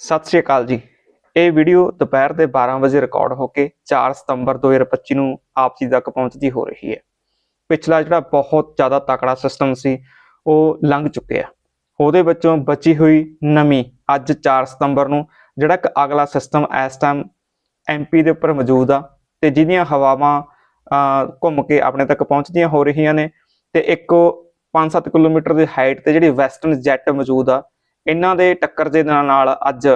ਸਤਿ ਸ਼੍ਰੀ ਅਕਾਲ ਜੀ। ਇਹ ਵੀਡੀਓ ਦੁਪਹਿਰ ਦੇ 12 ਵਜੇ ਰਿਕਾਰਡ ਹੋ ਕੇ 4 ਸਤੰਬਰ 2025 ਨੂੰ ਆਪ ਜੀ ਤੱਕ ਪਹੁੰਚਦੀ ਹੋ ਰਹੀ ਹੈ। ਪਿਛਲਾ ਜਿਹੜਾ ਬਹੁਤ ਜ਼ਿਆਦਾ ਤਕੜਾ ਸਿਸਟਮ ਸੀ, ਉਹ ਲੰਘ ਚੁੱਕਿਆ ਉਹਦੇ ਵਿੱਚੋਂ ਬਚੀ ਹੋਈ ਨਵੀਂ ਅੱਜ 4 ਸਤੰਬਰ ਨੂੰ ਜਿਹੜਾ ਇੱਕ ਅਗਲਾ ਸਿਸਟਮ ਇਸ ਟਾਈਮ ਐਮਪੀ ਦੇ ਉੱਪਰ ਮੌਜੂਦ ਆ ਤੇ ਜਿਹਦੀਆਂ ਹਵਾਵਾਂ ਘੁੰਮ ਕੇ ਆਪਣੇ ਤੱਕ ਪਹੁੰਚਦੀਆਂ ਹੋ ਰਹੀਆਂ ਨੇ ਤੇ ਇੱਕ 5-7 ਕਿਲੋਮੀਟਰ ਦੀ ਹਾਈਟ ਤੇ ਜਿਹੜੀ ਵੈਸਟਰਨ ਜੈਟ ਮੌਜੂਦ ਆ ਇਹਨਾਂ ਦੇ ਟੱਕਰ ਦੇ ਨਾਲ ਨਾਲ ਅੱਜ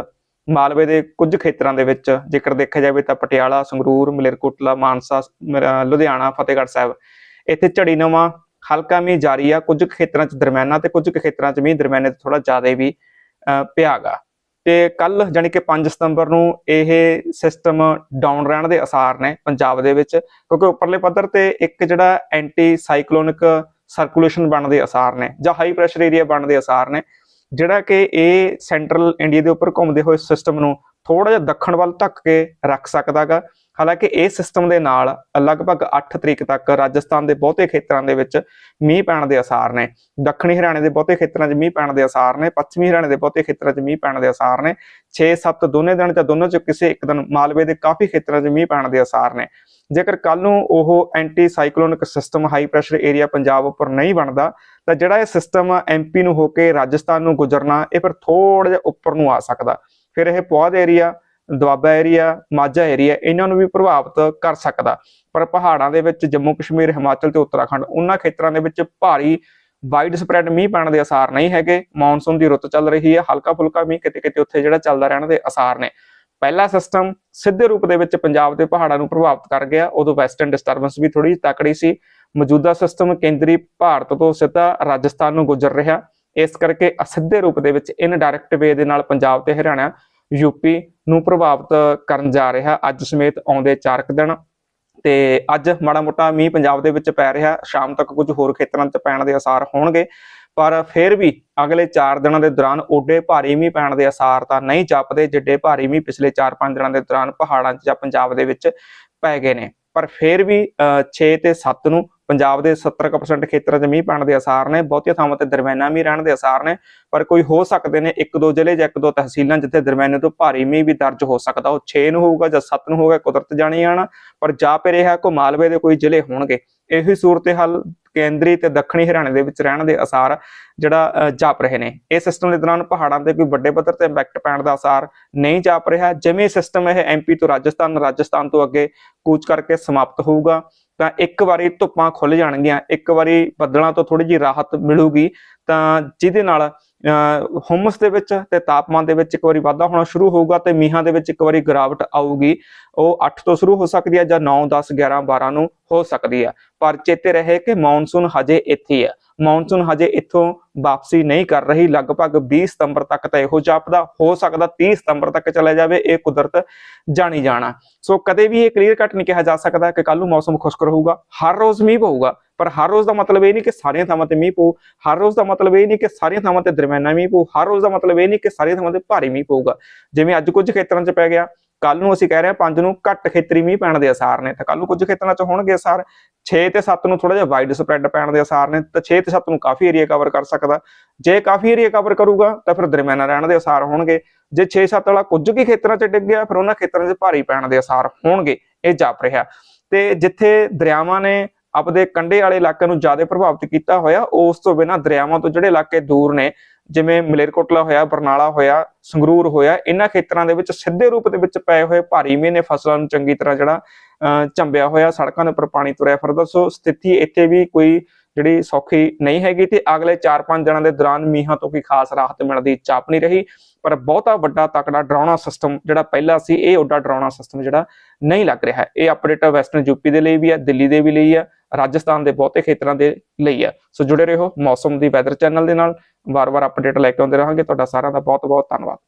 ਮਾਲਵੇ ਦੇ ਕੁਝ ਖੇਤਰਾਂ ਦੇ ਵਿੱਚ ਜੇਕਰ ਦੇਖਿਆ ਜਾਵੇ ਤਾਂ ਪਟਿਆਲਾ ਸੰਗਰੂਰ ਮਲੇਰਕੋਟਲਾ ਮਾਨਸਾ ਲੁਧਿਆਣਾ ਫਤਿਹਗੜ੍ਹ ਸਾਹਿਬ ਇੱਥੇ ਝੜੀ ਨਵਾਂ ਹਲਕਾ ਮੀਂਹ ਜਾਰੀ ਆ। ਕੁਝ ਕੁ ਖੇਤਰਾਂ 'ਚ ਦਰਮਿਆਨਾ ਤੇ ਕੁਝ ਕੁ ਖੇਤਰਾਂ 'ਚ ਮੀਂਹ ਦਰਮਿਆਨੇ ਤੋਂ ਥੋੜਾ ਜ਼ਿਆਦਾ ਵੀ ਅਹ, ਪਿਆਗਾ ਤੇ ਕੱਲ ਜਾਣੀ ਕਿ 5 ਸਤੰਬਰ ਨੂੰ ਇਹ ਸਿਸਟਮ ਡਾਊਨ ਰਹਿਣ ਦੇ ਅਸਾਰ ਨੇ ਪੰਜਾਬ ਦੇ ਵਿੱਚ ਕਿਉਂਕਿ ਉੱਪਰਲੇ ਪੱਧਰ ਤੇ ਇੱਕ ਜਿਹੜਾ ਐਂਟੀ ਸਾਈਕਲੋਨਿਕ ਸਰਕੂਲੇਸ਼ਨ ਬਣਨ ਦੇ ਅਸਾਰ ਨੇ ਜਾਂ ਹਾਈ ਪ੍ਰੈਸ਼ਰ ਏਰੀਆ ਬਣਨ ਦੇ ਅਸਾਰ ਨੇ। ਜਿਹੜਾ ਕਿ ਇਹ ਸੈਂਟਰਲ ਇੰਡੀਆ ਦੇ ਉੱਪਰ ਘੁੰਮਦੇ ਹੋਏ ਸਿਸਟਮ ਨੂੰ ਥੋੜਾ ਜਿਹਾ ਦੱਖਣ ਵੱਲ ਧੱਕ ਕੇ ਰੱਖ ਸਕਦਾਗਾ। ਹਾਲਾਂਕਿ ਇਹ ਸਿਸਟਮ ਦੇ ਨਾਲ ਲਗਭਗ 8 ਤਰੀਕ ਤੱਕ ਰਾਜਸਥਾਨ ਦੇ ਬਹੁਤੇ ਖੇਤਰਾਂ ਦੇ ਵਿੱਚ ਮੀਂਹ ਪੈਣ ਦੇ ਅਸਾਰ ਨੇ। ਦੱਖਣੀ ਹਰਿਆਣੇ ਦੇ ਬਹੁਤੇ ਖੇਤਰਾਂ 'ਚ ਮੀਂਹ ਪੈਣ ਦੇ ਅਸਾਰ ਨੇ, ਪੱਛਮੀ ਹਰਿਆਣੇ ਦੇ ਬਹੁਤੇ ਖੇਤਰਾਂ 'ਚ ਮੀਂਹ ਪੈਣ ਦੇ ਅਸਾਰ ਨੇ। 6-7 ਦੋਨੇ ਦਿਨ ਜਾਂ ਦੋਨੋਂ 'ਚ ਕਿਸੇ ਇੱਕ ਦਿਨ ਮਾਲਵੇ ਦੇ ਕਾਫੀ ਖੇਤਰਾਂ 'ਚ ਮੀਂਹ ਪੈਣ ਦੇ ਅਸਾਰ ਨੇ। ਜੇਕਰ ਕੱਲ ਨੂੰ ਉਹ anti cyclonic system high pressure area Punjab ਉੱਪਰ ਨਹੀਂ ਬਣਦਾ, ਤਾਂ ਜਿਹੜਾ ਇਹ ਸਿਸਟਮ ਐਮਪੀ ਨੂੰ ਹੋ ਕੇ ਰਾਜਸਥਾਨ ਨੂੰ ਗੁਜ਼ਰਨਾ, ਇਹ ਫਿਰ ਥੋੜਾ ਜਿਹਾ ਉੱਪਰ ਨੂੰ ਆ ਸਕਦਾ। ਫਿਰ ਇਹ Puadh area Doaba area Majha area ਇਹਨਾਂ ਨੂੰ ਵੀ ਪ੍ਰਭਾਵਿਤ ਕਰ ਸਕਦਾ। ਪਰ ਪਹਾੜਾਂ ਦੇ ਵਿੱਚ ਜੰਮੂ ਕਸ਼ਮੀਰ, ਹਿਮਾਚਲ ਤੇ ਉੱਤਰਾਖੰਡ ਉਹਨਾਂ ਖੇਤਰਾਂ ਦੇ ਵਿੱਚ ਭਾਰੀ ਵਾਈਡ ਸਪਰੈਡ ਮੀਂਹ ਪੈਣ ਦੇ ਅਸਾਰ ਨਹੀਂ ਹੈਗੇ। ਮੌਨਸੂਨ ਦੀ ਰੁੱਤ ਚੱਲ ਰਹੀ ਹੈ। ਹਲਕਾ ਫੁਲਕਾ ਮੀਂਹ ਕਿਤੇ ਕਿਤੇ ਉੱਥੇ ਜਿਹੜਾ ਚੱਲਦਾ ਰਹਿਣ ਦੇ ਅਸਾਰ ਨੇ। ਪਹਿਲਾ ਸਿਸਟਮ ਸਿੱਧੇ ਰੂਪ ਦੇ ਵਿੱਚ ਪੰਜਾਬ ਦੇ ਪਹਾੜਾਂ ਨੂੰ ਪ੍ਰਭਾਵਿਤ ਕਰ ਗਿਆ। ਉਦੋਂ ਵੈਸਟਰਨ ਡਿਸਟਰਬੈਂਸ ਵੀ ਥੋੜੀ ਜਿਹੀ ਤਕੜੀ ਸੀ। ਮੌਜੂਦਾ ਸਿਸਟਮ ਕੇਂਦਰੀ ਭਾਰਤ ਤੋਂ ਸਿੱਧਾ ਰਾਜਸਥਾਨ ਨੂੰ ਗੁਜ਼ਰ ਰਿਹਾ। ਇਸ ਕਰਕੇ ਅਸਿੱਧੇ ਰੂਪ ਦੇ ਵਿੱਚ ਇਨਡਾਇਰੈਕਟ ਵੇ ਦੇ ਨਾਲ ਪੰਜਾਬ ਤੇ ਹਰਿਆਣਾ ਯੂਪੀ ਨੂੰ ਪ੍ਰਭਾਵਿਤ ਕਰਨ ਜਾ ਰਿਹਾ। ਅੱਜ ਸਮੇਤ ਆਉਂਦੇ 4 ਕੁ ਦਿਨ ਤੇ ਅੱਜ ਮਾੜਾ ਮੋਟਾ ਮੀਂਹ ਪੰਜਾਬ ਦੇ ਵਿੱਚ ਪੈ ਰਿਹਾ। ਸ਼ਾਮ ਤੱਕ ਕੁਝ ਹੋਰ ਖੇਤਰਾਂ 'ਚ ਪੈਣ ਦੇ ਅਸਾਰ ਹੋਣਗੇ। ਪਰ ਫਿਰ ਵੀ ਅਗਲੇ 4 ਦਿਨਾਂ ਦੇ ਦੌਰਾਨ ਓਡੇ ਭਾਰੀ ਮੀਂਹ ਪੈਣ ਦੇ ਅਸਾਰ ਤਾਂ ਨਹੀਂ ਜਾਪਦੇ, ਜਿੱਡੇ ਭਾਰੀ ਮੀਂਹ ਪਿਛਲੇ 4-5 ਦਿਨਾਂ ਦੇ ਦੌਰਾਨ ਪਹਾੜਾਂ 'ਚ ਜਾਂ ਪੰਜਾਬ ਦੇ ਵਿੱਚ ਪੈ ਗਏ ਨੇ। ਪਰ ਫਿਰ ਵੀ 6 ਤੇ 7 ਨੂੰ ਪੰਜਾਬ ਦੇ 70% ਖੇਤਰਾਂ 'ਚ ਮੀਂਹ ਪੈਣ ਦੇ ਅਸਾਰ ਨੇ, ਬਹੁਤੀਆਂ ਥਾਵਾਂ ਤੇ ਦਰਮਿਆਨਾ ਮੀਂਹ ਰਹਿਣ ਦੇ ਅਸਾਰ ਨੇ, ਪਰ ਕੋਈ ਹੋ ਸਕਦੇ ਨੇ ਇੱਕ ਦੋ ਜ਼ਿਲ੍ਹੇ ਜਾਂ ਇੱਕ ਦੋ ਤਹਿਸੀਲਾਂ ਜਿੱਥੇ ਦਰਮਿਆਨੇ ਤੋਂ ਭਾਰੀ ਮੀਂਹ ਵੀ ਦਰਜ ਹੋ ਸਕਦਾ, ਉਹ 6 ਨੂੰ ਹੋਊਗਾ ਜਾਂ 7 ਨੂੰ ਹੋਊਗਾ, ਕੁਦਰਤ ਜਾਣੀ ਆਣਾ, ਪਰ ਜਾ ਪੇ ਰਿਹਾ ਕੋ ਮਾਲਵੇ ਦੇ ਕੋਈ ਜ਼ਿਲ੍ਹੇ ਹੋਣਗੇ, ਇਹੀ ਸੂਰਤ-ਹਾਲ ਕੇਂਦਰੀ ਤੇ ਦੱਖਣੀ ਹਰਿਆਣੇ ਦੇ ਵਿੱਚ ਰਹਿਣ ਦੇ ਅਸਾਰ ਜਿਹੜਾ ਅ, ਜਾਪ ਰਹੇ ਨੇ। ਇਹ ਸਿਸਟਮ ਦੇ ਦੌਰਾਨ ਪਹਾੜਾਂ ਤੇ ਕੋਈ ਵੱਡੇ ਪੱਧਰ ਤੇ ਇੰਪੈਕਟ ਪੈਣ ਦਾ ਅਸਾਰ ਨਹੀਂ ਜਾਪ ਰਿਹਾ। ਜਿਵੇਂ ਸਿਸਟਮ ਇਹ ਐਮਪੀ ਤੋਂ ਰਾਜਸਥਾਨ ਰਾਜਸਥਾਨ ਤੋਂ ਅੱਗੇ ਕੂਚ ਕਰਕੇ ਸਮਾਪਤ ਹੋਊਗਾ ਤਾਂ ਇੱਕ ਵਾਰੀ ਧੁੱਪਾਂ ਖੁੱਲ ਜਾਣਗੀਆਂ ਇੱਕ ਵਾਰੀ ਬੱਦਲਾਂ ਤੋਂ ਥੋੜੀ ਜਿਹੀ ਰਾਹਤ ਮਿਲੂਗੀ। ਤਾਂ ਜਿਹਦੇ ਨਾਲ ਹਮਸ ਦੇ ਵਿੱਚ ਤੇ ਤਾਪਮਾਨ ਦੇ ਵਿੱਚ ਇੱਕ ਵਾਰੀ ਵਾਧਾ ਹੋਣਾ ਸ਼ੁਰੂ ਹੋਊਗਾ ਤੇ ਮੀਂਹਾਂ ਦੇ ਵਿੱਚ ਇੱਕ ਵਾਰੀ ਗਿਰਾਵਟ ਆਊਗੀ। ਉਹ 8 ਤੋਂ ਸ਼ੁਰੂ ਹੋ ਸਕਦੀ ਹੈ ਜਾਂ 9 10 11 12 ਨੂੰ ਹੋ ਸਕਦੀ ਹੈ। ਪਰ ਚੇਤੇ ਰਹੇ ਕਿ ਮੌਨਸੂਨ ਹਜੇ ਇੱਥੇ ਹੈ ਮੌਨਸੂਨ ਹਜੇ ਇੱਥੋਂ ਵਾਪਸੀ ਨਹੀਂ ਕਰ ਰਹੀ। ਲਗਭਗ 20 ਸਤੰਬਰ ਤੱਕ ਤਾਂ ਇਹੋ ਜਾਪਦਾ ਹੋ ਸਕਦਾ। 30 ਸਤੰਬਰ ਤੱਕ ਚਲਾ ਜਾਵੇ, ਇਹ ਕੁਦਰਤ ਜਾਣੀ ਜਾਣਾ। ਸੋ ਕਦੇ ਵੀ ਇਹ ਕਲੀਅਰ ਕੱਟ ਨਹੀਂ ਕਿਹਾ ਜਾ ਸਕਦਾ ਕਿ ਕੱਲ ਨੂੰ ਮੌਸਮ ਖੁਸ਼ਕ ਰਹੂਗਾ। ਹਰ ਰੋਜ਼ ਮੀਂਹ ਪਊਗਾ। ਪਰ ਹਰ ਰੋਜ਼ ਦਾ ਮਤਲਬ ਇਹ ਨਹੀਂ ਕਿ ਸਾਰੀਆਂ ਥਾਵਾਂ ਤੇ ਮੀਂਹ ਪਊ, ਹਰ ਰੋਜ਼ ਦਾ ਮਤਲਬ ਇਹ ਨਹੀਂ ਕਿ ਸਾਰੀਆਂ ਥਾਵਾਂ ਤੇ ਦਰਮਿਆਨਾ ਮੀਂਹ ਪਊ, ਹਰ ਰੋਜ਼ ਦਾ ਮਤਲਬ ਇਹ ਨਹੀਂ ਕਿ ਸਾਰੀਆਂ ਥਾਵਾਂ ਤੇ ਭਾਰੀ ਮੀਂਹ ਪਊਗਾ। ਜਿਵੇਂ ਅੱਜ ਕੁਝ ਖੇਤਰਾਂ 'ਚ ਪੈ ਗਿਆ ਕੱਲ ਨੂੰ ਅਸੀਂ ਕਹਿ ਰਹੇ ਹਾਂ 5 ਨੂੰ ਘੱਟ ਖੇਤਰੀ ਮੀਂਹ ਪੈਣ ਦੇ ਅਸਾਰ ਨੇ। ਤਾਂ ਕੱਲ ਨੂੰ ਕੁਝ ਖੇਤਰਾਂ 'ਚ ਹੋਣਗੇ ਅਸਾਰ। 6 ਤੇ 7 ਨੂੰ ਥੋੜਾ ਜਿਹਾ ਵਾਈਡ ਸਪਰੈਡ ਪੈਣ ਦੇ ਅਸਾਰ ਨੇ, ਤਾਂ 6 ਤੇ 7 ਨੂੰ ਕਾਫੀ ਏਰੀਆ ਕਵਰ ਕਰ ਸਕਦਾ। ਜੇ ਕਾਫੀ ਏਰੀਆ ਕਵਰ ਕਰੂਗਾ, ਤਾਂ ਫਿਰ ਦਰਮਿਆਨਾ ਰਹਿਣ ਦੇ ਅਸਾਰ ਹੋਣਗੇ। ਜੇ 6-7 ਵਾਲਾ ਕੁਝ ਕੀ ਖੇਤਰਾਂ 'ਚ ਡਿੱਗ ਗਿਆ, ਫਿਰ ਉਹਨਾਂ ਖੇਤਰਾਂ 'ਚ ਭਾਰੀ ਪੈਣ ਦੇ ਅਸਾਰ ਹੋਣਗੇ। ਇਹ ਜਾਪ ਰਿਹਾ। ਤੇ ਜਿੱਥੇ ਦਰਿਆਵਾਂ ਨੇ ਆਪਦੇ ਕੰਢੇ ਵਾਲੇ ਇਲਾਕੇ ਨੂੰ ਜ਼ਿਆਦਾ ਪ੍ਰਭਾਵਿਤ ਕੀਤਾ ਹੋਇਆ ਉਸ ਤੋਂ ਬਿਨਾਂ ਦਰਿਆਵਾਂ ਤੋਂ ਜਿਹੜੇ ਇਲਾਕੇ ਦੂਰ ਨੇ ਜਿਵੇਂ ਮਲੇਰਕੋਟਲਾ ਹੋਇਆ ਬਰਨਾਲਾ ਹੋਇਆ ਸੰਗਰੂਰ ਹੋਇਆ ਇਹਨਾਂ ਖੇਤਰਾਂ ਦੇ ਵਿੱਚ ਸਿੱਧੇ ਰੂਪ ਦੇ ਵਿੱਚ ਪਏ ਹੋਏ ਭਾਰੀ ਮੀਂਹ ਨੇ ਫਸਲਾਂ ਨੂੰ ਚੰਗੀ ਤਰ੍ਹਾਂ ਜਿਹੜਾ ਅਹ, ਝੰਬਿਆ ਹੋਇਆ ਸੜਕਾਂ ਦੇ ਉੱਪਰ ਪਾਣੀ ਤੁਰਿਆ ਫਿਰਦਾ ਸੋ ਸਥਿਤੀ ਇੱਥੇ ਵੀ ਕੋਈ ਜਿਹੜੀ ਸੌਖੀ ਨਹੀਂ ਹੈਗੀ ਤੇ ਅਗਲੇ 4-5 ਦਿਨਾਂ ਦੇ ਦੌਰਾਨ ਮੀਂਹਾਂ ਤੋਂ ਕੋਈ ਖਾਸ ਰਾਹਤ ਮਿਲਣ ਦੀ ਚਾਪ ਨਹੀਂ ਰਹੀ। ਪਰ ਬਹੁਤਾ ਵੱਡਾ ਤਕੜਾ ਡਰਾਉਣਾ ਸਿਸਟਮ ਜਿਹੜਾ ਪਹਿਲਾਂ ਸੀ, ਇਹ ਓਡਾ ਡਰਾਉਣਾ ਸਿਸਟਮ ਜਿਹੜਾ ਨਹੀਂ ਲੱਗ ਰਿਹਾ। ਇਹ ਅਪਡੇਟ ਵੈਸਟਰਨ ਯੂਪੀ ਦੇ ਲਈ ਵੀ ਹੈ, ਦਿੱਲੀ ਦੇ ਵੀ ਲਈ ਹੈ, ਰਾਜਸਥਾਨ ਦੇ ਬਹੁਤੇ ਖੇਤਰਾਂ ਦੇ ਲਈ ਹੈ। ਸੋ ਜੁੜੇ ਰਹੋ ਮੌਸਮ ਦੀ ਵੈਦਰ ਚੈਨਲ ਦੇ ਨਾਲ। ਵਾਰ-ਵਾਰ ਅਪਡੇਟ ਲੈ ਕੇ ਆਉਂਦੇ ਰਹਾਂਗੇ। ਤੁਹਾਡਾ ਸਾਰਿਆਂ ਦਾ ਬਹੁਤ-ਬਹੁਤ ਧੰਨਵਾਦ।